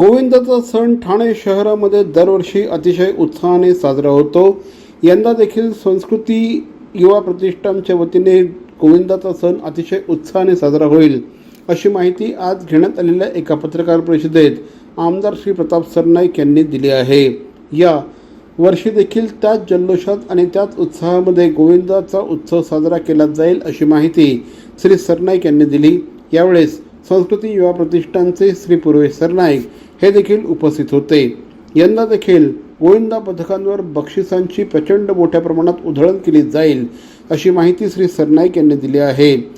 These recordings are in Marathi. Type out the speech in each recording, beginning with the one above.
गोविंदाचा सण ठाणे शहरामध्ये दरवर्षी अतिशय उत्साहाने साजरा होतो. यंदा देखील संस्कृती युवा प्रतिष्ठानच्या वतीने गोविंदाचा सण अतिशय उत्साहाने साजरा होईल अशी माहिती आज घेण्यात आलेल्या एका पत्रकार परिषदेत आमदार श्री प्रताप सरनाईक यांनी दिली आहे. या वर्षी देखील त्याच जल्लोषात आणि त्याच उत्साहामध्ये गोविंदाचा उत्सव साजरा केला जाईल अशी माहिती श्री सरनाईक यांनी दिली. यावेळेस संस्कृती युवा प्रतिष्ठानचे श्री पूर्वेश सरनाईक हे देखील उपस्थित होते. यंदा देखील गोविंदा पथकांवर बक्षिसांची प्रचंड मोठ्या प्रमाणात उधळण केली जाईल अशी माहिती श्री सरनाईक यांनी दिली आहे.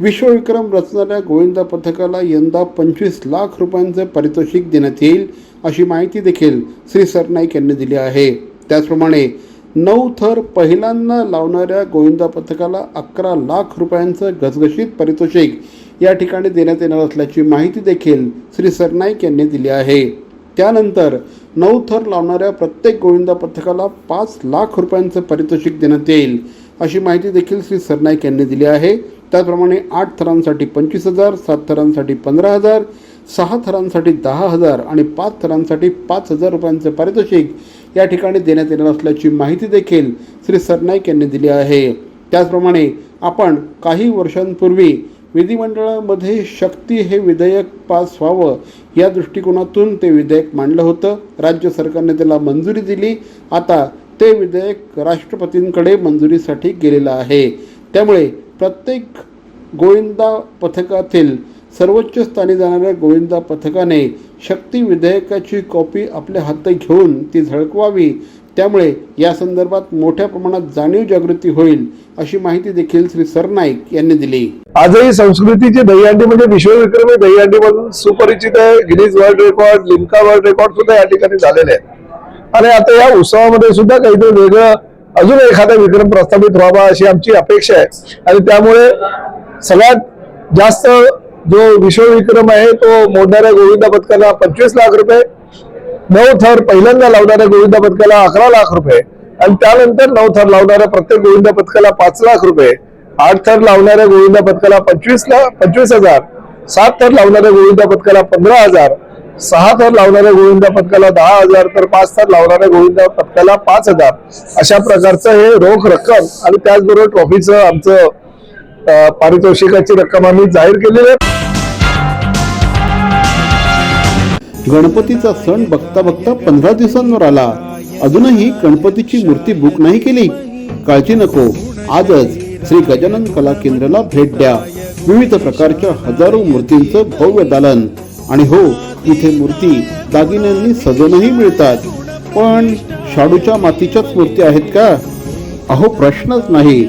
विश्वविक्रम रचणाऱ्या गोविंदा पथकाला यंदा पंचवीस लाख रुपयांचे पारितोषिक देण्यात येईल अशी माहिती देखील श्री सरनाईक यांनी दिली आहे. त्याचप्रमाणे नऊ थर पहिल्यांदा लावणाऱ्या गोविंदा पथकाला अकरा लाख रुपयांचं घसघशीत पारितोषिक या ठिकाणी देण्यात येणार असल्याची माहिती देखील श्री सरनाईक यांनी दिली आहे. त्यानंतर नऊ थर लावणाऱ्या प्रत्येक गोविंदा पथकाला पाच लाख रुपयांचं पारितोषिक देण्यात येईल अशी माहिती देखील श्री सरनाईक यांनी दिली आहे. त्याचप्रमाणे आठ थरांसाठी पंचवीस हजार सात थरांसाठी पंधरा हजार सहा थरांसाठी दहा हजार आणि पाच थरांसाठी पाच हजार रुपयांचं पारितोषिक या ठिकाणी देण्यात येणार असल्याची माहिती देखील श्री सरनाईक यांनी दिली आहे. त्याचप्रमाणे आपण काही वर्षांपूर्वी विधिमंडळामध्ये शक्ती हे विधेयक पास व्हावं या दृष्टिकोनातून ते विधेयक मांडलं होतं. राज्य सरकारने त्याला मंजुरी दिली. आता ते विधेयक राष्ट्रपतींकडे मंजुरीसाठी गेलेलं आहे. त्यामुळे प्रत्येक गोविंदा पथकातील सर्वोच्च स्थानी जाणाऱ्या गोविंदा पथकाने शक्ती विधेयकाची कॉपी आपल्या हातात घेऊन ती झळकवावी. त्यामुळे या संदर्भात मोठ्या प्रमाणात जाणीव जागृती होईल अशी माहिती देखील श्री सरनाईक यांनी दिली. आजही संस्कृतीची दहीहंडी म्हणजे विश्वविक्रमी दहीहंडी म्हणून सुपरिचित आहे. Guinness world record Limca world record सुद्धा या ठिकाणी झालेले आहेत. आणि आता या उत्सवामध्ये सुद्धा काहीतरी वेगळं अजून एखादा विक्रम प्रस्थापित व्हावा अशी आमची अपेक्षा आहे. आणि त्यामुळे सगळ्यात जास्त जो विश्वविक्रम आहे तो मोडणाऱ्या गोविंदा पथकाला पंचवीस लाख रुपये नऊ थर पहिल्यांदा लावणाऱ्या गोविंदा पथकाला अकरा लाख रुपये आणि त्यानंतर नऊ थर लावणाऱ्या प्रत्येक गोविंदा पथकाला पाच लाख रुपये आठ थर लावणाऱ्या गोविंदा पथकाला पंचवीस लाख पंचवीस हजार सात थर लावणाऱ्या गोविंदा पथकाला पंधरा हजार सहा थर लावणाऱ्या गोविंदा पथकाला दहा हजार तर पाच थर लावणाऱ्या गोविंदा पथकाला पाच हजार. अशा प्रकारचं हे रोख रक्कम आणि त्याचबरोबर ट्रॉफीचं आमचं पारितोषिकाची रक्कम आम्ही जाहीर केलेली आहे. गणपतीचा सण बघता बघता पंधरा दिवसांवर आला. अजूनही गणपतीची मूर्ती बुक नाही केली. काळजी नको. आजच श्री गजानन कला केंद्राला भेट द्या. विविध प्रकारच्या हजारो मूर्तींचं भव्य दालन. आणि हो इथे मूर्ती दागिन्यांनी सजवूनही मिळतात. पण शाडूच्या मातीच्याच मूर्ती आहेत का? अहो प्रश्नच नाही.